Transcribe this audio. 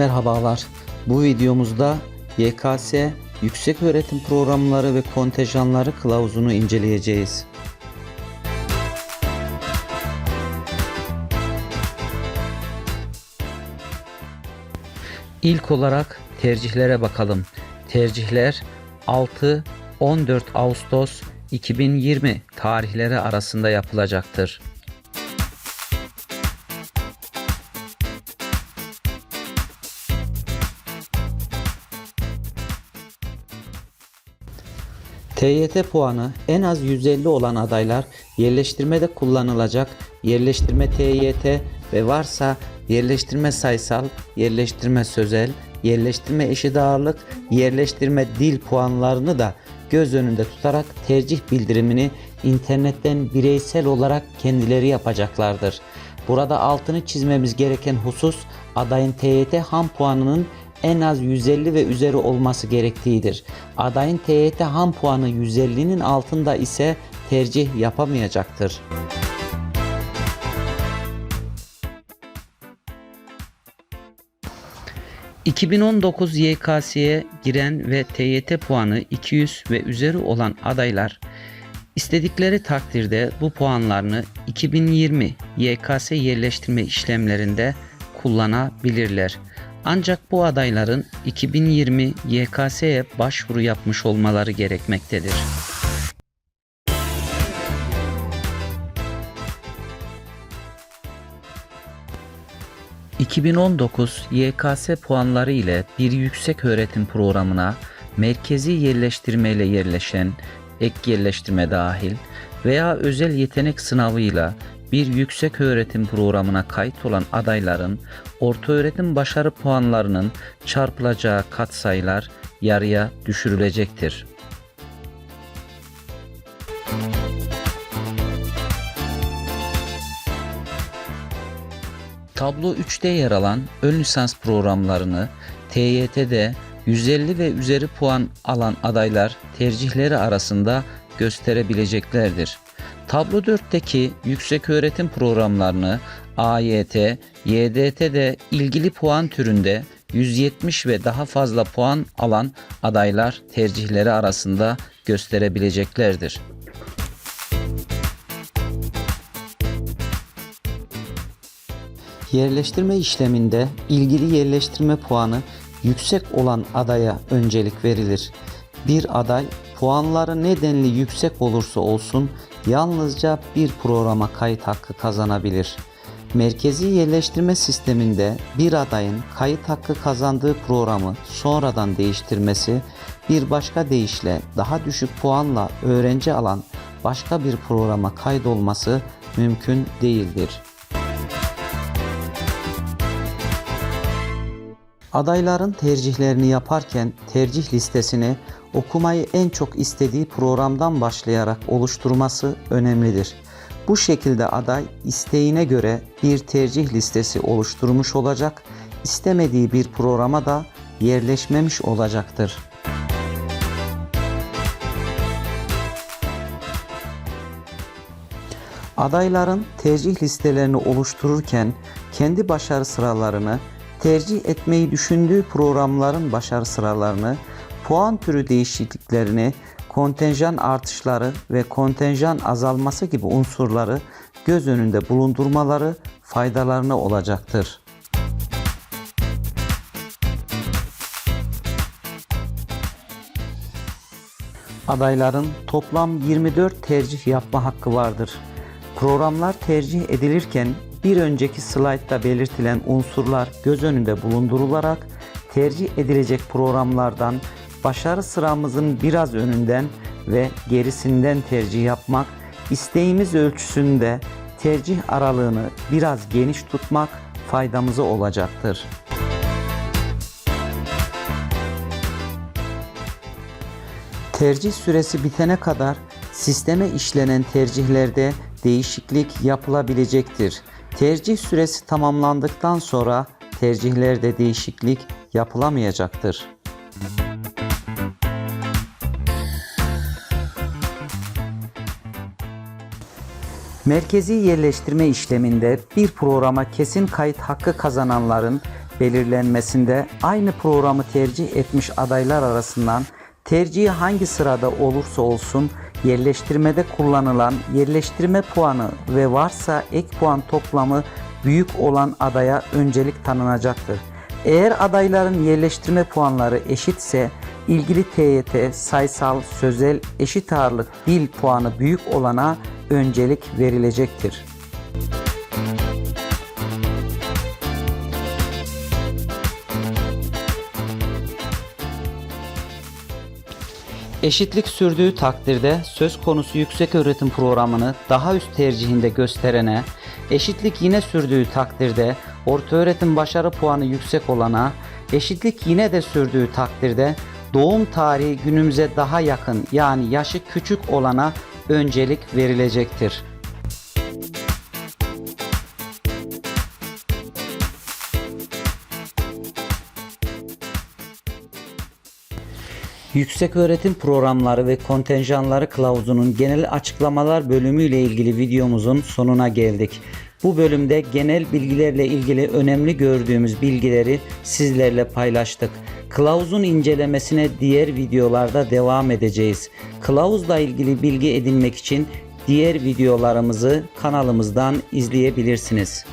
Merhabalar. Bu videomuzda YKS Yüksek Öğretim Programları ve Kontenjanları kılavuzunu inceleyeceğiz. İlk olarak tercihlere bakalım. Tercihler 6-14 Ağustos 2020 tarihleri arasında yapılacaktır. TYT puanı en az 150 olan adaylar yerleştirmede kullanılacak yerleştirme TYT ve varsa yerleştirme sayısal, yerleştirme sözel, yerleştirme eşit ağırlık, yerleştirme dil puanlarını da göz önünde tutarak tercih bildirimini internetten bireysel olarak kendileri yapacaklardır. Burada altını çizmemiz gereken husus adayın TYT ham puanının en az 150 ve üzeri olması gerektiğidir. Adayın TYT ham puanı 150'nin altında ise tercih yapamayacaktır. ...2019 YKS'ye giren ve TYT puanı 200 ve üzeri olan adaylar... ...istedikleri takdirde bu puanlarını 2020 YKS yerleştirme işlemlerinde kullanabilirler. Ancak bu adayların 2020 YKS'ye başvuru yapmış olmaları gerekmektedir. ...2019 YKS puanları ile bir yüksek öğretim programına merkezi yerleştirmeyle yerleşen, ek yerleştirme dahil veya özel yetenek sınavıyla bir yüksek öğretim programına kayıt olan adayların ortaöğretim başarı puanlarının çarpılacağı katsayılar yarıya düşürülecektir. Tablo 3'te yer alan ön lisans programlarını TYT'de 150 ve üzeri puan alan adaylar tercihleri arasında gösterebileceklerdir. Tablo 4'teki yüksek öğretim programlarını AYT, YDT'de ilgili puan türünde 170 ve daha fazla puan alan adaylar tercihleri arasında gösterebileceklerdir. Yerleştirme işleminde ilgili yerleştirme puanı yüksek olan adaya öncelik verilir. Bir aday puanları nedenli yüksek olursa olsun yalnızca bir programa kayıt hakkı kazanabilir. Merkezi yerleştirme sisteminde bir adayın kayıt hakkı kazandığı programı sonradan değiştirmesi, bir başka deyişle daha düşük puanla öğrenci alan başka bir programa kaydolması mümkün değildir. Adayların tercihlerini yaparken tercih listesini okumayı en çok istediği programdan başlayarak oluşturması önemlidir. Bu şekilde aday isteğine göre bir tercih listesi oluşturmuş olacak, istemediği bir programa da yerleşmemiş olacaktır. Adayların tercih listelerini oluştururken kendi başarı sıralarını, tercih etmeyi düşündüğü programların başarı sıralarını, puan türü değişikliklerini, kontenjan artışları ve kontenjan azalması gibi unsurları göz önünde bulundurmaları faydalarına olacaktır. Adayların toplam 24 tercih yapma hakkı vardır. Programlar tercih edilirken bir önceki slaytta belirtilen unsurlar göz önünde bulundurularak tercih edilecek programlardan başarı sıramızın biraz önünden ve gerisinden tercih yapmak, isteğimiz ölçüsünde tercih aralığını biraz geniş tutmak faydamıza olacaktır. Tercih süresi bitene kadar sisteme işlenen tercihlerde değişiklik yapılabilecektir. Tercih süresi tamamlandıktan sonra tercihlerde değişiklik yapılamayacaktır. Merkezi yerleştirme işleminde bir programa kesin kayıt hakkı kazananların belirlenmesinde aynı programı tercih etmiş adaylar arasından tercihi hangi sırada olursa olsun yerleştirmede kullanılan yerleştirme puanı ve varsa ek puan toplamı büyük olan adaya öncelik tanınacaktır. Eğer adayların yerleştirme puanları eşitse ilgili TYT, sayısal, sözel, eşit ağırlık, dil puanı büyük olana öncelik verilecektir. Eşitlik sürdüğü takdirde söz konusu yüksek öğretim programını daha üst tercihinde gösterene, eşitlik yine sürdüğü takdirde orta öğretim başarı puanı yüksek olana, eşitlik yine de sürdüğü takdirde doğum tarihi günümüze daha yakın yani yaşı küçük olana öncelik verilecektir. Yüksek öğretim programları ve kontenjanları kılavuzunun genel açıklamalar bölümü ile ilgili videomuzun sonuna geldik. Bu bölümde genel bilgilerle ilgili önemli gördüğümüz bilgileri sizlerle paylaştık. Kılavuzun incelemesine diğer videolarda devam edeceğiz. Kılavuzla ilgili bilgi edinmek için diğer videolarımızı kanalımızdan izleyebilirsiniz.